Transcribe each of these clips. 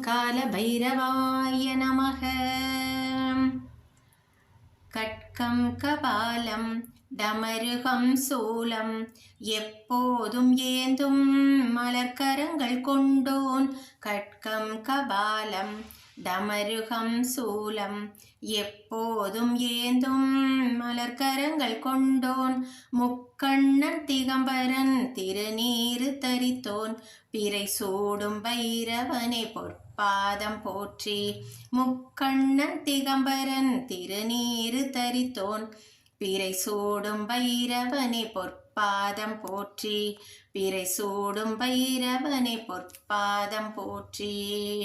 கால பைரவாய நமக. கட்கம் கபாலம் டமருகம் சூலம் எப்போதும் ஏந்தும் மலர்க்கரங்கள் கொண்டோன். கட்கம் கபாலம் டமருகம் சூலம் எப்போதும் ஏந்தும் மலர்க்கரங்கள் கொண்டோன். முக்கண்ணன் திகம்பரன் திருநீறு தரித்தோன். பிறை சூடும் பைரவனை பொற்பாதம் போற்றி. முக்கண்ணன் திகம்பரன் திருநீறு தரித்தோன். பிறை சூடும் பைரவனை பொற்பாதம் போற்றி. பிறை சூடும் பைரவனை பொற்பாதம் போற்றி.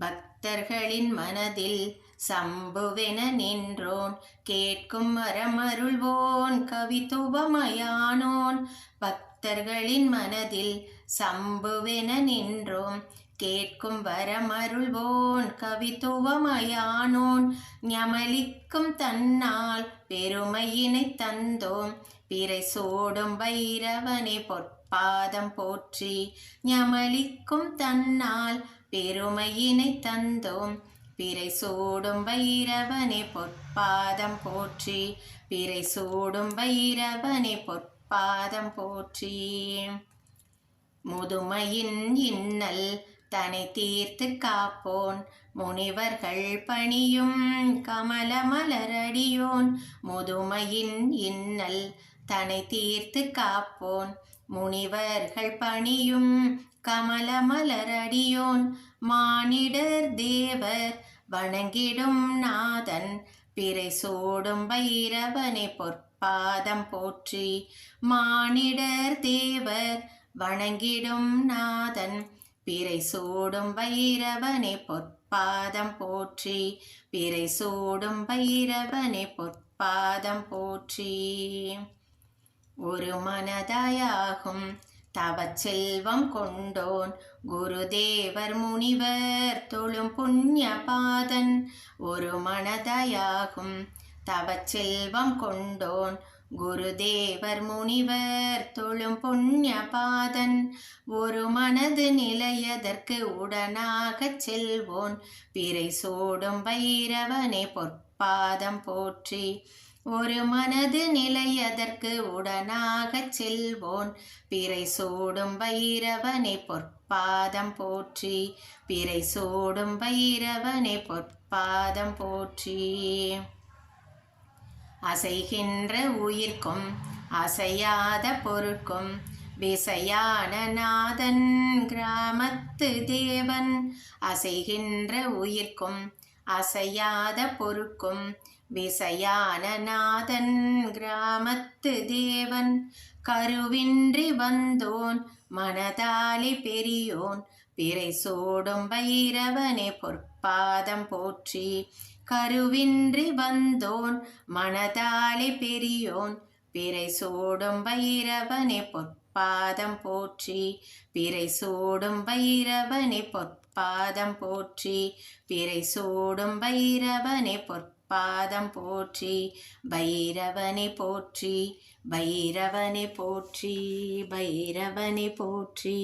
பக்தர்களின் மனதில் சம்புவென நின்றோன் கேட்கும் மரமருள்வோன் கவித்துவமயானோன் பக்தர்களின் மனதில் சம்புவென நின்றோம் கேட்கும் வரமருள்வோன் கவித்துவமயானோன் ஞமலிக்கும் தன்னால் பெருமையினை தந்தோம் பிறை சோடும் வைரவனை பொற்பாதம் போற்றி. ஞமலிக்கும் தன்னால் பெருமையினை தந்தோம் பிறை சூடும் வைரவனே பொற்பாதம் போற்றி. பிறை சூடும் வைரவனே பொற்பாதம் போற்றி. முதுமையின் இன்னல் தனை தீர்த்து காப்போன். முனிவர்கள் பணியும் கமல மலரடியோன். முதுமையின் இன்னல் தனை தீர்த்து காப்போன். முனிவர்கள் பணியும் கமல மலரடியோன். மானிடர் தேவர் வணங்கிடும் நாதன் பிறை சூடும் பைரவனை பொற்பாதம் போற்றி. மானிடர் தேவர் வணங்கிடும் நாதன் பிறை சூடும் பைரவனை பொற்பாதம் போற்றி. பிறை சூடும் பைரவனை பொற்பாதம் போற்றி. ஒரு மனதாயாகும் தவச்செல்வம் கொண்டோன் குருதேவர் முனிவர் தொழும் புண்ணியபாதன் ஒரு மனதயாகும். தவச்செல்வம் கொண்டோன் குருதேவர் முனிவர் தொழும் புண்ணியபாதன் ஒரு மனது நிலையதற்கு உடனாகச் செல்வோன். பிறை சோடும் பைரவனை பொற்பாதம் போற்றி ஒரு மனது நிலை அதற்கு உடனாகச் செல்வோன். பிறை சூடும் பைரவனை பொற்பாதம் போற்றி. பிறை சூடும் பைரவனை பொற்பாதம் போற்றி. அசைகின்ற உயிர்க்கும் அசையாத பொருட்கும் விசையான நாதன் கிராமத்து தேவன். அசைகின்ற உயிர்க்கும் அசையாத பொருட்கும் விசையானநாதன் கிராமத்து தேவன் கருவின்றி வந்தோன் மனதாலி பெரியோன். பிறை சோடும் பைரவனே பொற்பாதம் போற்றி கருவின்றி வந்தோன் மனதாலி பெரியோன். பிறை சோடும் பைரவனே பொற் பொற்பாதம் போற்றி பிறை சோடும் பைரவனே பொற்பாதம் போற்றி பிறை சோடும் பைரவனே பொற்பாதம் போற்றி பைரவனை போற்றி பைரவனை போற்றி பைரவனை போற்றி.